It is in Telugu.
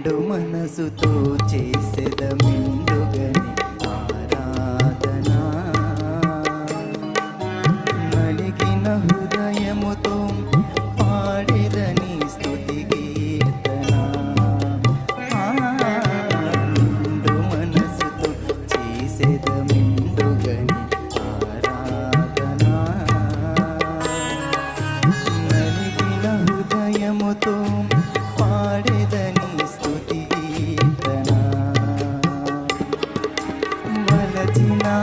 నిండు మనసుతో చేసేద మిండుగని ఆరాధన. నలిగిన హృదయముతో పాడేదని స్థుతి కీర్తన. నిండు మనసుతో చేసేద మిండుగని ఆరాధన. నలిగిన హృదయముతో মদিনা